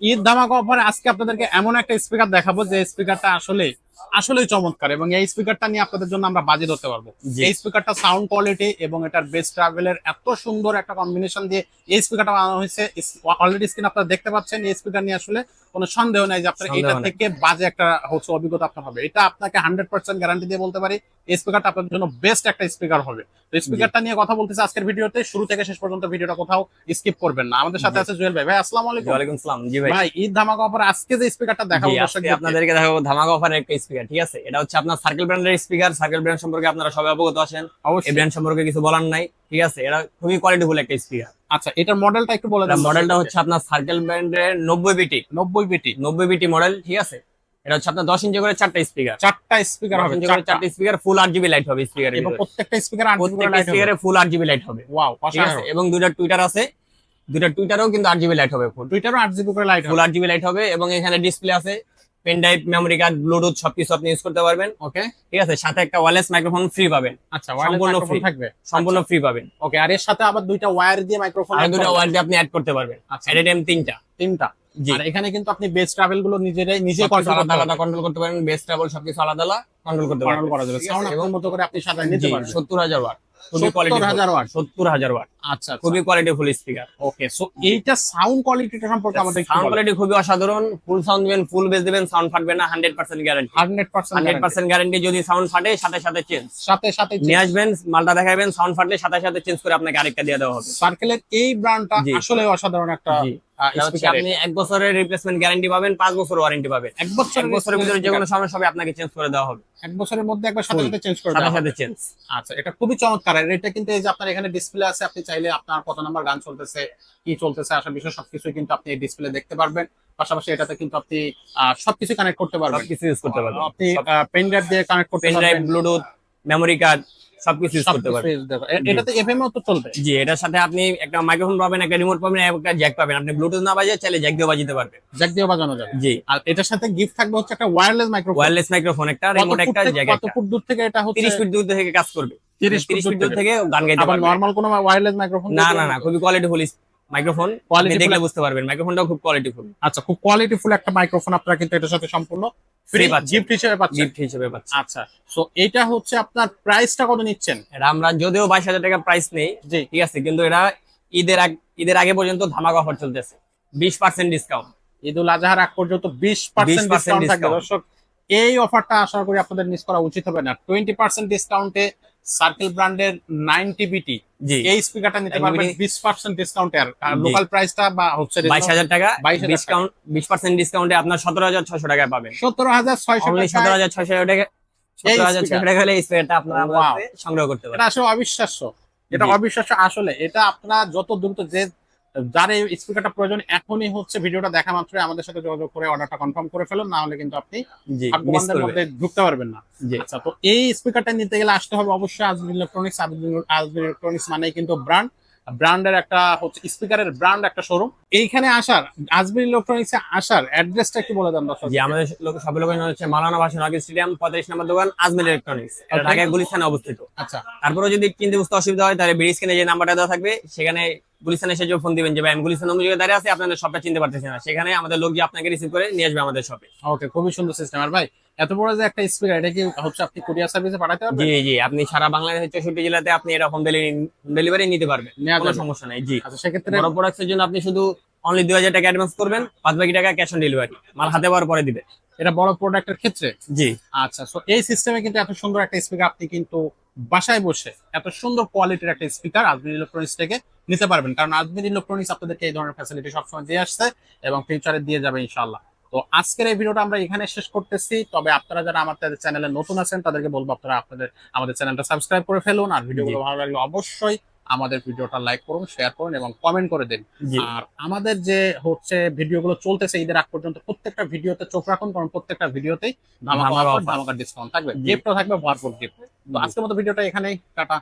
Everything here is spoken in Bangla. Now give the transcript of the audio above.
ঈদ ধামাকা অফারে আজকে আপনাদেরকে এমন একটা স্পিকার দেখাবো যে স্পিকারটা আসলে আসলেই চমৎকার এবং এই স্পিকারটা নিয়ে আপনাদের জন্য আমরা বাজি ধরতে পারব। এই স্পিকারটা সাউন্ড কোয়ালিটি এবং এটার বেস ট্রাভেলের এত সুন্দর একটা কম্বিনেশন দিয়ে এই স্পিকারটা বানানো হয়েছে। অলরেডি স্ক্রিন আপনারা দেখতে পাচ্ছেন এই স্পিকার নিয়ে আসলে কোনো সন্দেহ নাই যে আপনার এটা থেকে বাজে একটা হচ্ছে অভিজ্ঞতা আপনার হবে। এটা আপনাকে হান্ড্রেড পার্সেন্ট গ্যারান্টি দিয়ে বলতে পারি এই স্পিকারটা আপনাদের জন্য বেস্ট একটা স্পিকার হবে। তো স্পিকারটা নিয়ে কথা বলতেছে আজকের ভিডিওতে। শুরু থেকে শেষ পর্যন্ত ভিডিওটা কোথাও স্কিপ করবেন না। আমাদের সাথে আছে জুয়েল ভাই। ভাই আসসালামু আলাইকুম। ওয়ালাইকুম সালাম জি ভাই। ভাই ঈদ ধামাকা অফার আজকে যে স্পিকারটা দেখাবো আজকে আপনাদেরকে দেখাবো ধামাকা অফারের একটা স্পিকার ঠিক আছে? এটা হচ্ছে আপনার সার্কেল ব্র্যান্ডের স্পিকার সার্কেল ব্র্যান্ড সম্পর্কে আপনারা সবাই অবগত আছেন। এই ব্র্যান্ড সম্পর্কে কিছু বলার নাই ঠিক আছে? এটা খুবই কোয়ালিটিফুল একটা স্পিকার আচ্ছা এটার মডেলটা একটু বলে দেন। মডেলটা হচ্ছে আপনার সার্কেল ব্র্যান্ডের নব্বই বিটি। নব্বই বিটি। নব্বই বিটি মডেল ঠিক আছে? এটা হচ্ছে আপনার দশ ইঞ্চি করে চারটা স্পিকার চারটা স্পিকার হবে চারটা। চারটা স্পিকার ফুল আট জিবি লাইট হবে স্পিকার এবং প্রত্যেকটা স্পিকার প্রত্যেকটা স্পিকারে ফুল আট জিবি লাইট হবে। ওয়াও ঠিক আছে? এবং দুইটা টুইটার আছে। দুইটা টুইটারও কিন্তু আট জিবি লাইট হবে ফুল টুইটারও আট জিবি করে লাইট ফুল আট জিবি লাইট হবে এবং এখানে ডিসপ্লে আছে। Pen drive memory card Bluetooth সবকিছু আপনি ইউজ করতে পারবেন ওকে ঠিক আছে? সাথে একটা ওয়ারলেস মাইক্রোফোন ফ্রি পাবেন। আচ্ছা সম্পূর্ণ সম্পূর্ণ থাকবে। সম্পূর্ণ ফ্রি পাবেন। ওকে আর এর সাথে আবার দুইটা ওয়্যার দিয়ে মাইক্রোফোন আর দুটো ওয়ার দিয়ে আপনি অ্যাড করতে পারবেন। আচ্ছা। এট টাইম তিনটা। তিনটা। আর এখানে কিন্তু আপনি বেস ট্রাভেলগুলো নিজেরাই নিজে কন্ট্রোল আলাদা আলাদা কন্ট্রোল করতে পারেন বেস ট্রাভেল সবকিছু আলাদা আলাদা কন্ট্রোল করতে পারবেন। করা যাবে। সাউন্ড? আপনার মতো করে আপনি সাজায় নিতে পারবেন। সত্তর হাজার ওয়াট খুবই 70,000 কোয়ালিটি watt। সত্তর হাজার ওয়াট আচ্ছা খুবই কোয়ালিটিফুল স্পিকার ওকে সো এইটা সাউন্ড কোয়ালিটিটা সম্পর্কে আমাদের সাউন্ড কোয়ালিটি খুবই অসাধারণ। ফুল সাউন্ড দিবেন ফুল বেস দিবেন সাউন্ড ফাটবে না hundred percent guarantee hundred percent hundred percent guarantee যদি সাউন্ড ফাটে সাথে সাথে চেঞ্জ সাথে সাথে নিয়ে আসবেন মালটা দেখাবেন সাউন্ড ফাটলে সাথে সাথে চেঞ্জ করে আপনাকে আরেকটা দিয়ে দেওয়া হবে। সার্কেলের এই ব্র্যান্ডটা আসলে অসাধারণ একটা এটা আপনি এক বছরের রিপ্লেসমেন্ট গ্যারান্টি পাবেন পাঁচ বছর ওয়ারেন্টি পাবেন। এক বছরের এক বছরের ভিতরে যে কোনো সমস্যা হবে আপনাকে চেঞ্জ করে দেওয়া হবে। এক বছরের মধ্যে একবার সাথে সাথে চেঞ্জ করে সাথে দেওয়া হবে। সাথে চেঞ্জ আচ্ছা এটা খুবই চমৎকার। আর এটা কিন্তু এই যে আপনার এখানে ডিসপ্লে আছে আপনি চাইলে আপনার কত নাম্বার গান চলতেছে কি চলতেছে আসার বিষয়ে সবকিছু কিন্তু আপনি এই ডিসপ্লে দেখতে পারবেন। পাশাপাশি এটাতে কিন্তু আপনি সবকিছু কানেক্ট করতে পারবেন। সবকিছু ইউজ করতে পারবেন। আপনি পেন ড্রাইভ দিয়ে কানেক্ট করতে পেন ড্রাইভ পারবেন। ব্লুটুথ মেমোরি কার্ড সবকিছু ইউজ করতে পারবেন use দেবে। এ- জি। এটাতে এফএম তো চলবে। জি এটার সাথে আপনি একটা মাইক্রোফোন পাবেন একটা রিমোট পাবেন একটা জ্যাক পাবেন। আপনি ব্লুটুথ না বাজিয়ে চাইলে জ্যাক দিয়ে বাজিতে পারবেন জ্যাক দিয়ে বাজানো যাবে। জি। আর এটার সাথে গিফট থাকবে হচ্ছে একটা ওয়্যারলেস মাইক্রোফোন ওয়্যারলেস মাইক্রোফোন একটা রিমোট একটা জ্যাক কত ফুট দূর থেকে এটা হচ্ছে 30 ফিট দূর থেকে কাজ করবে। 30 30 ফুট দূর দূর থেকে। গান গাইতে পারবে। নরমাল কোনো ওয়্যারলেস মাইক্রোফোন না না না খুবই কোয়ালিটিফুল মাইক্রোফোন Qualityful দেখলে বুঝতে পারবেন। মাইক্রোফোনটাও খুব কোয়ালিটিফুল আচ্ছা খুব কোয়ালিটিফুল একটা মাইক্রোফোন আপনারা কিন্তু এটার সাথে সম্পূর্ণ ফ্রি পাচ্ছেন। গিফট হিসেবে পাচ্ছেন। গিফট হিসেবে পাচ্ছি আচ্ছা সো এটা হচ্ছে আপনার প্রাইসটা কত নিচ্ছেন? এটা আমরা যদিও বাইশ হাজার টাকা প্রাইস নেই ঠিক আছে কিন্তু এটা ঈদের আগ ঈদের আগে পর্যন্ত ধামাকা অফার চলতেছে। বিশ পার্সেন্ট ডিসকাউন্ট ঈদুল আজহার আগ পর্যন্ত বিশ পার্সেন্ট 20% ডিসকাউন্ট থাকবে। দর্শক এই অফারটা আশা করি আপনাদের মিস করা উচিত হবে না। টোয়েন্টি পার্সেন্ট ডিসকাউন্টে সার্কেল ব্র্যান্ডের নাইনটি বিটি জি। এই স্পিকারটা নিতে পারবেন 90 বিশ পার্সেন্ট ডিসকাউন্ট আর। লোকাল প্রাইসটা বা হচ্ছে বাইশ হাজার টাকা ডিসকাউন্ট বিশ পার্সেন্ট ডিসকাউন্টে আপনার সতেরো হাজার ছশো টাকায় পাবেন। সতেরো হাজার ছয়শো সতেরো হাজার ছয়শো টাকা সতেরো হাজার ছয়শো টাকা হলে এই স্পিকারটা আপনারা আমাদের সংগ্রহ করতে এটা আসলে অবিশ্বাস্য। এটা অবিশ্বাস্য আসলে। এটা আপনারা যত দ্রুত যে যার এই স্পিকারটা প্রয়োজন এখনই হচ্ছে ভিডিওটা দেখা মাত্রই আমাদের সাথে যোগাযোগ করে অর্ডারটা কনফার্ম করে ফেলুন না হলে কিন্তু আপনি মধ্যে ঢুকতে পারবেন না। আচ্ছা তো এই স্পিকারটা নিতে গেলে আসতে হবে অবশ্যই আজমির ইলেকট্রনিক্স আজমির ইলেকট্রনিক্স মানে কিন্তু ব্র্যান্ড ব্র্যান্ডের একটা হচ্ছে স্পিকারের ব্র্যান্ড একটা শোরুম। এইখানে আসার আজমির ইলেকট্রনিক্স এ আসার অ্যাড্রেসটা একটু বলে দেন দর্শক। জি আমাদের লোক সব লোকেশন হচ্ছে মালানা ভাষণ আগে স্টেডিয়াম পঁয়ত্রিশ নম্বর দোকান আজমির ইলেকট্রনিক্স। এটা. ঢাকায় গুলিস্তানে অবস্থিত। আচ্ছা। তারপরে যদি কিনতে বুঝতে অসুবিধা হয় তাহলে ব্রিজ কিনে যে নাম্বারটা দেওয়া থাকবে সেখানে গুলিস্তানে এসে যে ফোন দিবেন যে ভাই আমি গুলিস্তান অন্য জায়গায় দাঁড়িয়ে আছি আপনাদের সবটা চিনতে পারতেছি না। সেখানে আমাদের লোক যে আপনাকে রিসিভ করে নিয়ে আসবে আমাদের শপে ওকে খুবই সুন্দর সিস্টেম আর ভাই এত বড় যে একটা স্পিকার এটা কি হচ্ছে আপনি কুরিয়ার সার্ভিসে পাঠাতে পারবেন? জি জি আপনি সারা বাংলাদেশের চৌষট্টি জেলাতে আপনি এটা হোম ডেলিভারি নিতে পারবেন কোনো সমস্যা নাই জি। আচ্ছা সেক্ষেত্রে বড় প্রোডাক্টের জন্য আপনি শুধু অনলি দুই হাজার টাকা অ্যাডভান্স করবেন পাঁচ বাকি টাকা ক্যাশ অন ডেলিভারি মাল হাতে পাওয়ার পরে দিবে। এটা বড় প্রোডাক্টের ক্ষেত্রে? জি। আচ্ছা সো এই সিস্টেমে কিন্তু এত সুন্দর একটা স্পিকার আপনি কিন্তু বাসায় বসে এত সুন্দর কোয়ালিটির একটা স্পিকার আজমির ইলেকট্রনিক্স থেকে নিতে পারবেন। কারণ আজমির ইলেকট্রনিক্স আপনাদেরকে এই ধরনের ফ্যাসিলিটি সবসময় দিয়ে আসছে এবং ফিউচারে দিয়ে যাবে ইনশাল্লাহ তো আজকের এই ভিডিওটা আমরা এখানে শেষ করতেছি। তবে আপনারা যারা আমাদের চ্যানেলে নতুন আছেন তাদেরকে বলব আপনারা আপনাদের আমাদের চ্যানেলটা সাবস্ক্রাইব করে ফেলুন। আর ভিডিওগুলো ভালো লাগলে অবশ্যই আমাদের ভিডিওটা লাইক করুন শেয়ার করুন এবং কমেন্ট করে দিন। আর আমাদের যে হচ্ছে ভিডিওগুলো চলতেছে ঈদের আগ পর্যন্ত প্রত্যেকটা ভিডিওতে চোখ রাখুন কারণ প্রত্যেকটা ভিডিওতেই ধামাকা ডিসকাউন্ট থাকবে। গিফটও থাকবে ভরপুর গিফট তো আজকের মতো ভিডিওটা এখানেই টাটা।